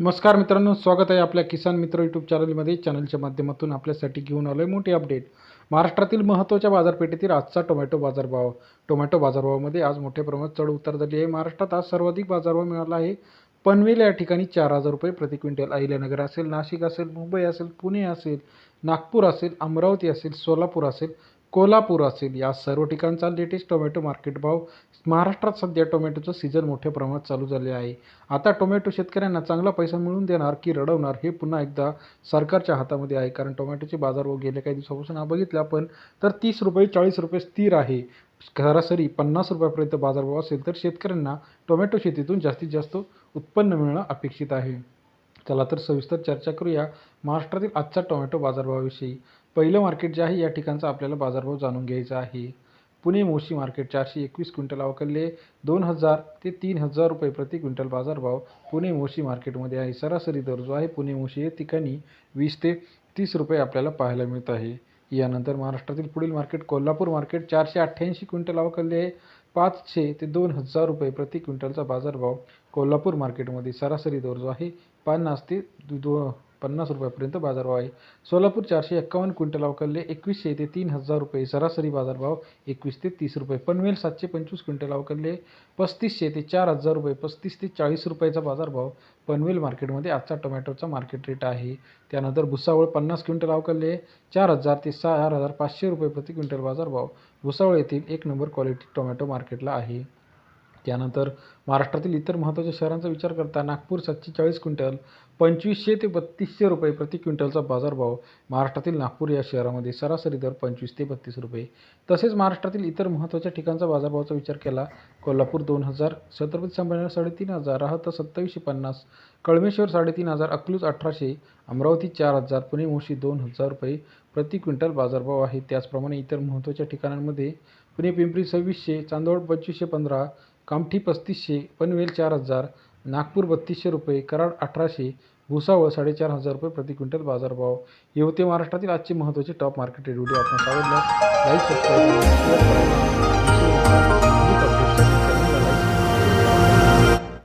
नमस्कार मित्रांनो स्वागत आहे आपल्या किसान मित्र यूट्यूब चॅनलमध्ये चॅनलच्या माध्यमातून आपल्यासाठी घेऊन आलो आहे मोठी अपडेट महाराष्ट्रातील महत्त्वाच्या बाजारपेठेतील आजचा टोमॅटो बाजारभाव. टोमॅटो बाजारभावामध्ये आज मोठ्या प्रमाणात चढ उतार झाली आहे. महाराष्ट्रात आज सर्वाधिक बाजारभाव मिळाला आहे. पनवेल या ठिकाणी चार हजार रुपये प्रति क्विंटल. अहिल्यानगर असेल नाशिक असेल मुंबई असेल पुणे असेल नागपूर असेल अमरावती असेल सोलापूर असेल कोल्हापूर असेल. या सर्व ठिकाणचा लेटेस्ट टोमॅटो मार्केट भाव महाराष्ट्रात सध्या टोमॅटोचं सीझन मोठ्या प्रमाणात चालू झाले आहे. आता टोमॅटो शेतकऱ्यांना चांगला पैसा मिळून देणार की रडवणार हे पुन्हा एकदा सरकारच्या हातामध्ये आहे. कारण टोमॅटोचे बाजारभाव गेल्या काही दिवसापासून हा बघितला आपण तर तीस रुपये चाळीस रुपये स्थिर आहे. सरासरी पन्नास रुपयापर्यंत बाजारभाव असेल तर शेतकऱ्यांना टोमॅटो शेतीतून जास्तीत जास्त उत्पन्न मिळणं अपेक्षित आहे. चला तर सविस्तर चर्चा करूया महाराष्ट्रातील आजचा टोमॅटो बाजारभावाविषयी. पहिलं मार्केट जे आहे या ठिकाणचा आपल्याला बाजारभाव जाणून घ्यायचा आहे. पुणे मोशी मार्केट चारशे एकवीस क्विंटल अवकलले दोन हजार ते तीन हजार रुपये प्रति क्विंटल बाजारभाव पुणे मोशी मार्केटमध्ये आहे. सरासरी दर जो आहे पुणे मोशी या ठिकाणी वीस ते तीस रुपये आपल्याला पाहायला मिळत आहे. यानंतर महाराष्ट्रातील पुढील मार्केट कोल्हापूर मार्केट चारशे अठ्ठ्याऐंशी क्विंटल अवकलले आहे. पाचशे ते दोन हजार रुपये प्रति क्विंटलचा बाजारभाव कोल्हापूर मार्केटमध्ये सरासरी दर जो आहे पन्नास ते दो पन्नास रुपयापर्यंत बाजारभाव आहे. सोलापूर चारशे एक्कावन्न क्विंटल अवकलले एकवीसशे ते तीन हजार रुपये सरासरी बाजारभाव एकवीस ते तीस रुपये. पनवेल सातशे पंचवीस क्विंटल अवकलले पस्तीसशे ते चार हजार रुपये पस्तीस ते चाळीस रुपयाचा बाजारभाव पनवेल मार्केटमध्ये आजचा टोमॅटोचा मार्केट रेट आहे. त्यानंतर भुसावळ पन्नास क्विंटल अवकलले चार हजार ते चार हजार पाचशे रुपये प्रति क्विंटल बाजारभाव. भुसावळ येथील एक नंबर क्वालिटी टोमॅटो मार्केटला आहे. त्यानंतर महाराष्ट्रातील इतर महत्त्वाच्या शहरांचा विचार करता नागपूर सातशे चाळीस क्विंटल पंचवीसशे ते बत्तीसशे रुपये प्रति क्विंटलचा बाजारभाव महाराष्ट्रातील नागपूर या शहरामध्ये सरासरी दर पंचवीस ते बत्तीस रुपये. तसेच महाराष्ट्रातील इतर महत्त्वाच्या ठिकाणचा बाजारभावाचा विचार केला कोल्हापूर दोन हजार छत्रपती संभाजीनगर साडेतीन हजार राहत सत्तावीसशे पन्नास कळमेश्वर साडेतीन हजार अकलूज अठराशे अमरावती चार हजार पुणे मोशी दोन हजार रुपये प्रति क्विंटल बाजारभाव आहे. त्याचप्रमाणे इतर महत्त्वाच्या ठिकाणांमध्ये पुणे पिंपरी सव्वीसशे चांदवड पंचवीसशे पंधरा कामठी पस्तीसशे पनवेल चार हजार नागपूर बत्तीसशे रुपये कराड अठराशे भुसावळ साडेचार हजार रुपये प्रति क्विंटल बाजारभाव. हे होते महाराष्ट्रातील आजचे महत्त्वाचे टॉप मार्केट रेडिओ आपण आवडल्यास लाईक सबस्क्राईब शेअर करायला